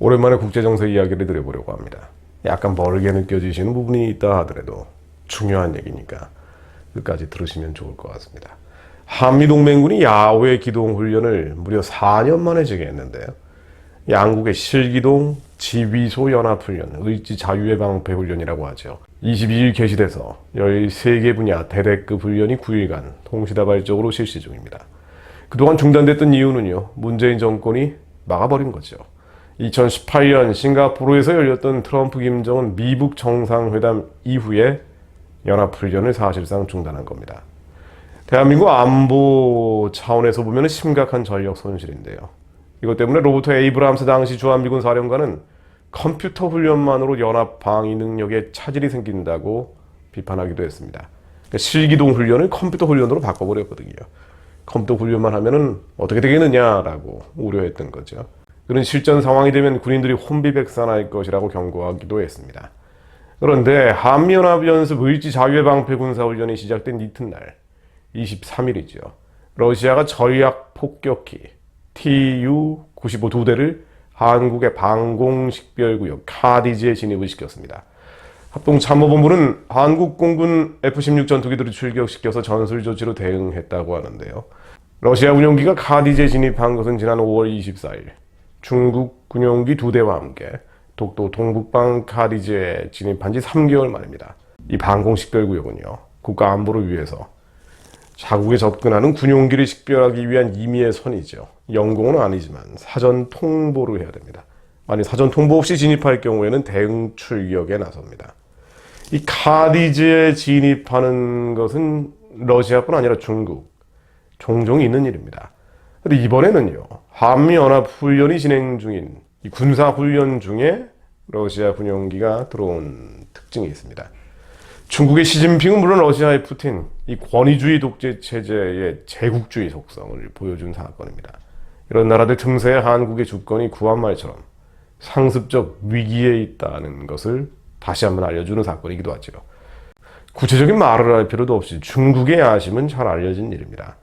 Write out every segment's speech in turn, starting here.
오랜만에 국제정세 이야기를 드려보려고 합니다. 약간 멀게 느껴지시는 부분이 있다 하더라도 중요한 얘기니까 끝까지 들으시면 좋을 것 같습니다. 한미동맹군이 야외 기동 훈련을 무려 4년 만에 재개했는데요. 양국의 실기동 지휘소 연합훈련, 의지 자유의 방패 훈련이라고 하죠. 22일 개시돼서 13개 분야 대대급 훈련이 9일간 동시다발적으로 실시 중입니다. 그동안 중단됐던 이유는요, 문재인 정권이 막아버린 거죠. 2018년 싱가포르에서 열렸던 트럼프 김정은 미북 정상회담 이후에 연합훈련을 사실상 중단한 겁니다. 대한민국 안보 차원에서 보면 심각한 전력 손실인데요. 이것 때문에 로버트 에이브람스 당시 주한미군 사령관은 컴퓨터 훈련만으로 연합 방위 능력에 차질이 생긴다고 비판하기도 했습니다. 그러니까 실기동 훈련을 컴퓨터 훈련으로 바꿔버렸거든요. 컴퓨터 훈련만 하면은 어떻게 되겠느냐라고 우려했던 거죠. 그런 실전 상황이 되면 군인들이 혼비백산할 것이라고 경고하기도 했습니다. 그런데 한미연합연습 의지 자유의 방패 군사훈련이 시작된 이튿날 23일이죠. 러시아가 전략 폭격기 TU-95 두 대를 한국의 방공식별구역 카디지에 진입을 시켰습니다. 합동참모본부는 한국 공군 F-16 전투기들을 출격시켜서 전술 조치로 대응했다고 하는데요. 러시아 운용기가 카디지에 진입한 것은 지난 5월 24일 중국 군용기 두 대와 함께 독도 동북방 카디지에 진입한 지 3개월 만입니다. 이 방공 식별구역은요. 국가 안보를 위해서 자국에 접근하는 군용기를 식별하기 위한 임의의 선이죠. 영공은 아니지만 사전 통보를 해야 됩니다. 만약 사전 통보 없이 진입할 경우에는 대응 출격에 나섭니다. 이 카디즈에 진입하는 것은 러시아뿐 아니라 중국 종종 있는 일입니다. 근데 이번에는요 한미연합 훈련이 진행 중인 이 군사 훈련 중에 러시아 군용기가 들어온 특징이 있습니다. 중국의 시진핑은 물론 러시아의 푸틴, 이 권위주의 독재 체제의 제국주의 속성을 보여준 사건입니다. 이런 나라들 틈새에 한국의 주권이 구한말처럼 상습적 위기에 있다는 것을 다시 한번 알려주는 사건이기도 하죠. 구체적인 말을 할 필요도 없이 중국의 야심은 잘 알려진 일입니다.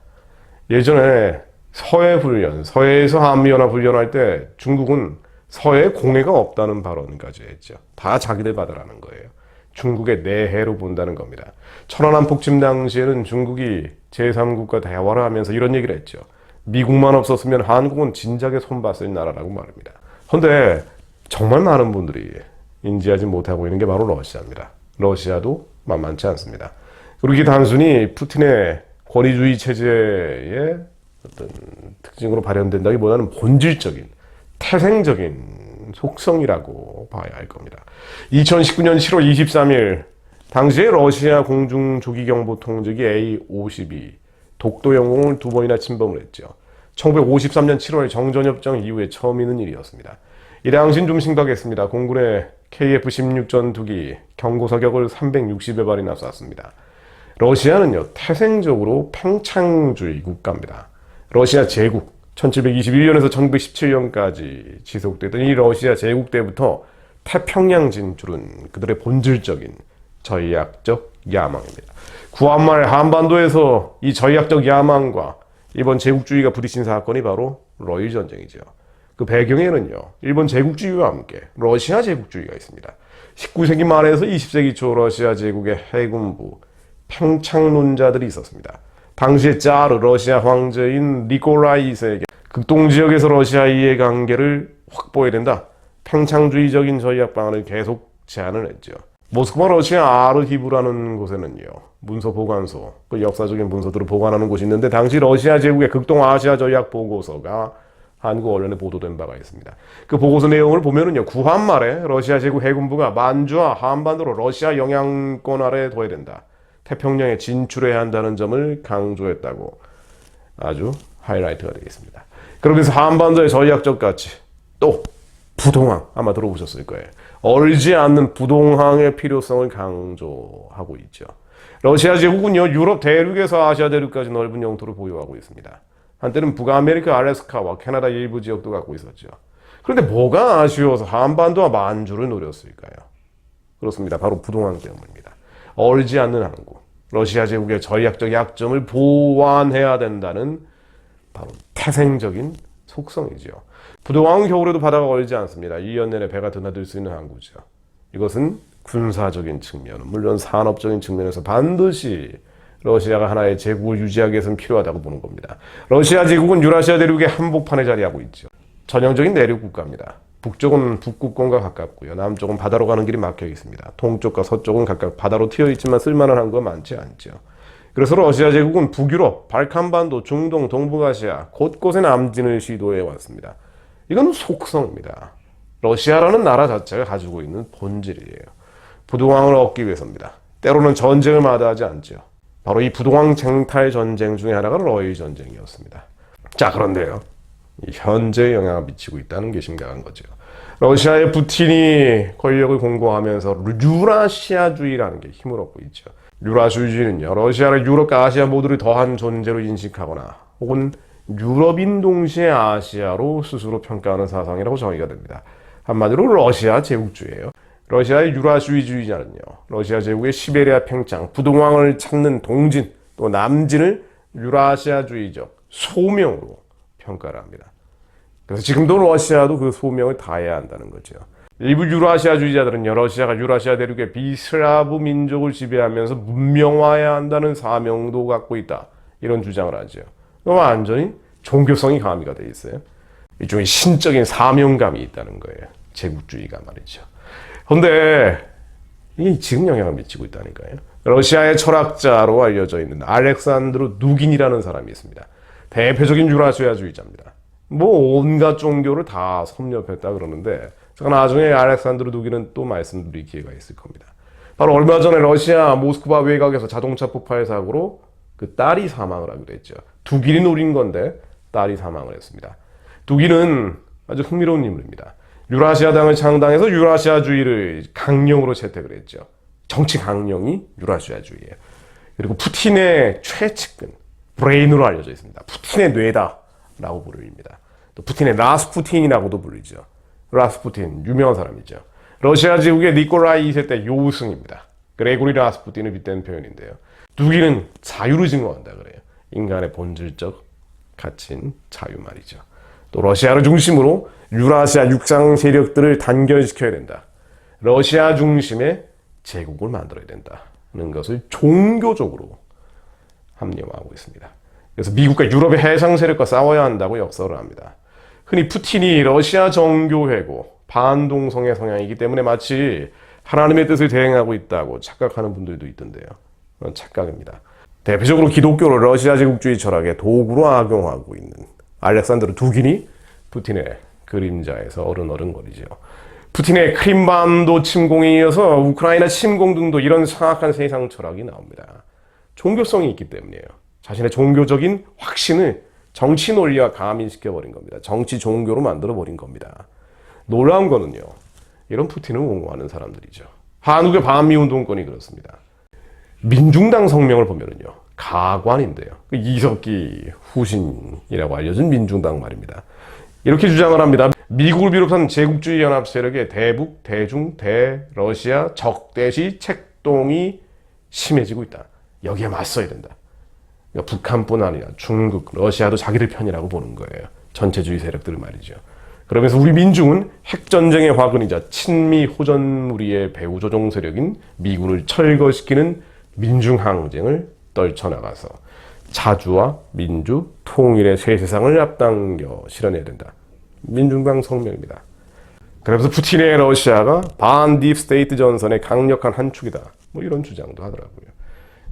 예전에 서해 훈련, 서해에서 한미연합 훈련 할 때 중국은 서해에 공해가 없다는 발언까지 했죠. 다 자기들 받으라는 거예요. 중국의 내해로 본다는 겁니다. 천안함 폭침 당시에는 중국이 제3국과 대화를 하면서 이런 얘기를 했죠. 미국만 없었으면 한국은 진작에 손봤을 나라라고 말합니다. 그런데 정말 많은 분들이 인지하지 못하고 있는 게 바로 러시아입니다. 러시아도 만만치 않습니다. 이게 단순히 푸틴의 권위주의 체제의 어떤 특징으로 발현된다기보다는 본질적인 태생적인 속성이라고 봐야 할 겁니다. 2019년 7월 23일 당시에 러시아 공중 조기 경보 통제기 A-52 독도 영공을 두 번이나 침범을 했죠. 1953년 7월 정전협정 이후에 처음 있는 일이었습니다. 이 당시는 좀 심각했습니다. 공군의 KF-16 전투기 경고사격을 360여 발이나 쐈습니다. 러시아는요, 태생적으로 팽창주의 국가입니다. 러시아 제국, 1721년에서 1917년까지 지속되던 이 러시아 제국 때부터 태평양 진출은 그들의 본질적인 전략적 야망입니다. 구한말 한반도에서 이 전략적 야망과 이번 제국주의가 부딪힌 사건이 바로 러일 전쟁이죠. 그 배경에는요, 일본 제국주의와 함께 러시아 제국주의가 있습니다. 19세기 말에서 20세기 초 러시아 제국의 해군부 팽창론자들이 있었습니다. 당시의 짜르 러시아 황제인 니콜라이 2세에게 극동 지역에서 러시아 이해 관계를 확보해야 된다. 팽창주의적인 전략 방안을 계속 제안을 했죠. 모스크바 러시아 아르히브라는 곳에는요 문서 보관소, 그 역사적인 문서들을 보관하는 곳이 있는데 당시 러시아 제국의 극동 아시아 전략 보고서가 한국 언론에 보도된 바가 있습니다. 그 보고서 내용을 보면은요 구한 말에 러시아 제국 해군부가 만주와 한반도로 러시아 영향권 아래 둬야 된다. 태평양에 진출해야 한다는 점을 강조했다고 아주 하이라이트가 되겠습니다. 그러면서 한반도의 전략적 가치 또 부동항 아마 들어보셨을 거예요. 얼지 않는 부동항의 필요성을 강조하고 있죠. 러시아 제국은요 유럽 대륙에서 아시아 대륙까지 넓은 영토를 보유하고 있습니다. 한때는 북아메리카 알래스카와 캐나다 일부 지역도 갖고 있었죠. 그런데 뭐가 아쉬워서 한반도와 만주를 노렸을까요? 그렇습니다. 바로 부동항 때문입니다. 얼지 않는 항구. 러시아 제국의 전략적 약점을 보완해야 된다는 바로 태생적인 속성이죠. 부동항은 겨울에도 바다가 얼지 않습니다. 2년 내내 배가 드나들 수 있는 항구죠. 이것은 군사적인 측면은 물론 산업적인 측면에서 반드시 러시아가 하나의 제국을 유지하기 위해서는 필요하다고 보는 겁니다. 러시아 제국은 유라시아 대륙의 한복판에 자리하고 있죠. 전형적인 내륙 국가입니다. 북쪽은 북극권과 가깝고요. 남쪽은 바다로 가는 길이 막혀 있습니다. 동쪽과 서쪽은 각각 바다로 튀어 있지만 쓸만한 항구가 많지 않죠. 그래서 러시아 제국은 북유럽, 발칸반도, 중동, 동북아시아 곳곳에 남진을 시도해 왔습니다. 이건 속성입니다. 러시아라는 나라 자체가 가지고 있는 본질이에요. 부동항을 얻기 위해서입니다. 때로는 전쟁을 마다하지 않죠. 바로 이 부동항 쟁탈 전쟁 중에 하나가 러일 전쟁이었습니다. 자, 그런데요. 이 현재 영향을 미치고 있다는 게 심각한 거죠. 러시아의 푸틴이 권력을 공고하면서 유라시아주의라는 게 힘을 얻고 있죠. 유라시아주의는요, 러시아를 유럽과 아시아 모두를 더한 존재로 인식하거나 혹은 유럽인 동시에 아시아로 스스로 평가하는 사상이라고 정의가 됩니다. 한마디로 러시아 제국주의예요. 러시아의 유라시아주의자는요, 러시아 제국의 시베리아 팽창, 부동항을 찾는 동진 또 남진을 유라시아주의적 소명으로 평가를 합니다. 그래서 지금도 러시아도 그 소명을 다해야 한다는 거죠. 일부 유라시아주의자들은요, 러시아가 유라시아 대륙의 비슬라브 민족을 지배하면서 문명화해야 한다는 사명도 갖고 있다. 이런 주장을 하죠. 완전히 종교성이 가미가 돼 있어요. 일종의 신적인 사명감이 있다는 거예요. 제국주의가 말이죠. 그런데 이게 지금 영향을 미치고 있다니까요. 러시아의 철학자로 알려져 있는 알렉산드로 누긴이라는 사람이 있습니다. 대표적인 유라시아주의자입니다. 뭐 온갖 종교를 다 섭렵했다 그러는데 제가 나중에 알렉산드로 누기는 또 말씀드릴 기회가 있을 겁니다. 바로 얼마 전에 러시아 모스크바 외곽에서 자동차 폭발 사고로 그 딸이 사망을 하기도 했죠. 두길이 노린 건데 딸이 사망을 했습니다. 두길은 아주 흥미로운 인물입니다. 유라시아당을 창당해서 유라시아주의를 강령으로 채택을 했죠. 정치 강령이 유라시아주의예요. 그리고 푸틴의 최측근 브레인으로 알려져 있습니다. 푸틴의 뇌다라고 부릅니다. 또 푸틴의 라스푸틴이라고도 불리죠. 라스푸틴 유명한 사람이죠. 러시아 제국의 니콜라이 2세 때 요우승입니다. 그레고리 라스푸틴을 빗댄 표현인데요. 두기는 자유를 증거한다 그래요. 인간의 본질적 가치인 자유 말이죠. 또 러시아를 중심으로 유라시아 육상 세력들을 단결시켜야 된다. 러시아 중심의 제국을 만들어야 된다는 것을 종교적으로 합리화하고 있습니다. 그래서 미국과 유럽의 해상 세력과 싸워야 한다고 역설을 합니다. 흔히 푸틴이 러시아 정교회고 반동성애 성향이기 때문에 마치 하나님의 뜻을 대행하고 있다고 착각하는 분들도 있던데요. 착각입니다. 대표적으로 기독교를 러시아 제국주의 철학의 도구로 악용하고 있는 알렉산드르 두긴이 푸틴의 그림자에서 어른어른거리죠. 푸틴의 크림반도 침공에 이어서 우크라이나 침공 등도 이런 상악한 세상 철학이 나옵니다. 종교성이 있기 때문이에요. 자신의 종교적인 확신을 정치 논리와 가민시켜버린 겁니다. 정치 종교로 만들어버린 겁니다. 놀라운 거는요. 이런 푸틴을 옹호하는 사람들이죠. 한국의 반미운동권이 그렇습니다. 민중당 성명을 보면은요. 가관인데요. 그 이석기 후신이라고 알려진 민중당 말입니다. 이렇게 주장을 합니다. 미국을 비롯한 제국주의 연합 세력의 대북, 대중, 대러시아 적대시 책동이 심해지고 있다. 여기에 맞서야 된다. 그러니까 북한뿐 아니라 중국, 러시아도 자기들 편이라고 보는 거예요. 전체주의 세력들을 말이죠. 그러면서 우리 민중은 핵전쟁의 화근이자 친미 호전무리의 배후 조종 세력인 미군을 철거시키는 민중항쟁을 떨쳐나가서 자주와 민주, 통일의 새 세상을 앞당겨 실현해야 된다. 민중당 성명입니다. 그래서 푸틴의 러시아가 반딥 스테이트 전선의 강력한 한 축이다. 뭐 이런 주장도 하더라고요.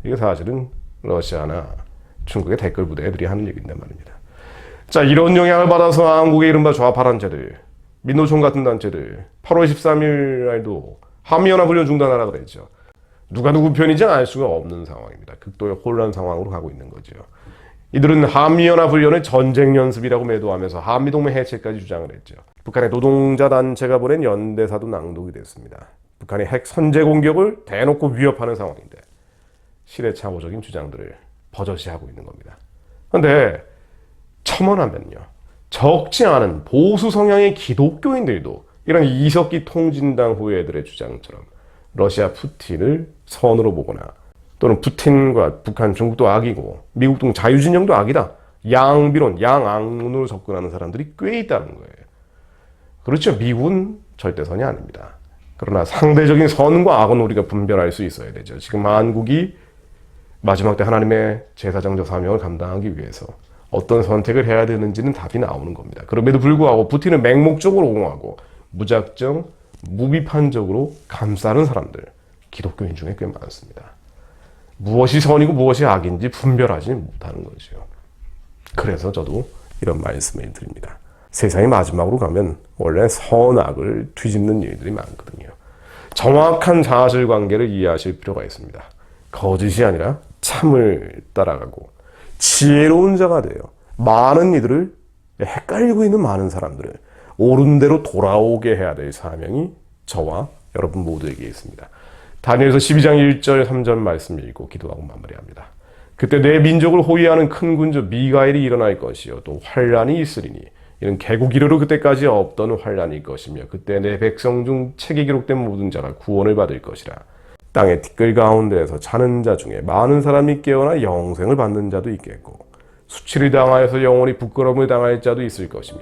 이게 사실은 러시아나 중국의 댓글 부대 애들이 하는 얘기인데 말입니다. 자, 이런 영향을 받아서 한국의 이른바 좌파 단체들, 민노총 같은 단체들, 8월 13일 날도 한미연합훈련 중단하라 그랬죠. 누가 누구 편인지 알 수가 없는 상황입니다. 극도의 혼란 상황으로 가고 있는 거죠. 이들은 한미연합훈련을 전쟁 연습이라고 매도하면서 한미동맹 해체까지 주장을 했죠. 북한의 노동자 단체가 보낸 연대사도 낭독이 됐습니다. 북한의 핵 선제 공격을 대놓고 위협하는 상황인데 시대착오적인 주장들을 버젓이 하고 있는 겁니다. 그런데 첨언하면요. 적지 않은 보수 성향의 기독교인들도 이런 이석기 통진당 후예들의 주장처럼 러시아 푸틴을 선으로 보거나 또는 푸틴과 북한, 중국도 악이고 미국 등 자유진영도 악이다. 양비론, 양앙론으로 접근하는 사람들이 꽤 있다는 거예요. 그렇죠. 미국은 절대선이 아닙니다. 그러나 상대적인 선과 악은 우리가 분별할 수 있어야 되죠. 지금 한국이 마지막 때 하나님의 제사장적 사명을 감당하기 위해서 어떤 선택을 해야 되는지는 답이 나오는 겁니다. 그럼에도 불구하고 부틴은 맹목적으로 옹호하고 무작정 무비판적으로 감싸는 사람들 기독교인 중에 꽤 많습니다. 무엇이 선이고 무엇이 악인지 분별하지 못하는 거죠. 그래서 저도 이런 말씀을 드립니다. 세상이 마지막으로 가면 원래 선악을 뒤집는 일들이 많거든요. 정확한 사실관계를 이해하실 필요가 있습니다. 거짓이 아니라 참을 따라가고 지혜로운 자가 되어 많은 이들을 헷갈리고 있는 많은 사람들을 옳은 대로 돌아오게 해야 될 사명이 저와 여러분 모두에게 있습니다. 다니엘서 12장 1절 3절 말씀 읽고 기도하고 마무리합니다. 그때 내 민족을 호위하는 큰 군주 미가엘이 일어날 것이요 또 환란이 있으리니 이는 개국 이르로 그때까지 없던 환란일 것이며 그때 내 백성 중 책에 기록된 모든 자가 구원을 받을 것이라 땅의 티끌 가운데에서 자는 자 중에 많은 사람이 깨어나 영생을 받는 자도 있겠고 수치를 당하여서 영원히 부끄러움을 당할 자도 있을 것이며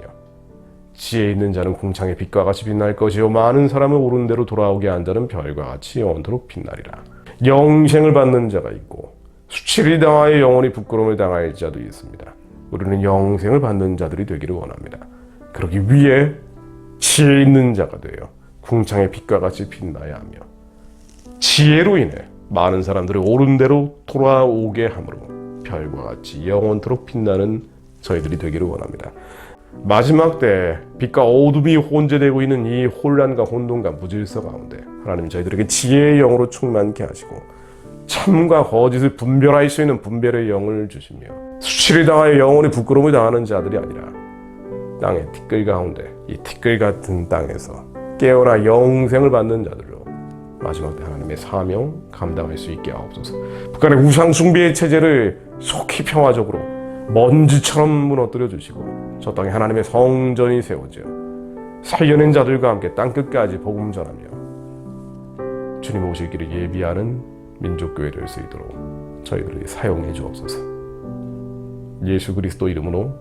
지혜 있는 자는 궁창의 빛과 같이 빛날 것이요 많은 사람을 옳은 대로 돌아오게 한 자는 별과 같이 영원토록 빛나리라. 영생을 받는 자가 있고 수치를 당하여 영원히 부끄러움을 당할 자도 있습니다. 우리는 영생을 받는 자들이 되기를 원합니다. 그러기 위해 지혜 있는 자가 되어 궁창의 빛과 같이 빛나야 하며 지혜로 인해 많은 사람들을 옳은 대로 돌아오게 함으로 별과 같이 영원토록 빛나는 저희들이 되기를 원합니다. 마지막 때 빛과 어둠이 혼재되고 있는 이 혼란과 혼돈과 무질서 가운데 하나님 저희들에게 지혜의 영으로 충만케 하시고 참과 거짓을 분별할 수 있는 분별의 영을 주시며 수치를 당하여 영원히 부끄러움을 당하는 자들이 아니라 땅의 티끌 가운데 이 티끌 같은 땅에서 깨어나 영생을 받는 자들로 마지막 때 하나님의 사명 감당할 수 있게 하옵소서. 북한의 우상 숭배의 체제를 속히 평화적으로 먼지처럼 무너뜨려 주시고 저 땅에 하나님의 성전이 세워져 살려낸 자들과 함께 땅 끝까지 복음 전하며 주님 오실 길을 예비하는 민족교회 될 수 있도록 저희들을 사용해 주옵소서. 예수 그리스도 이름으로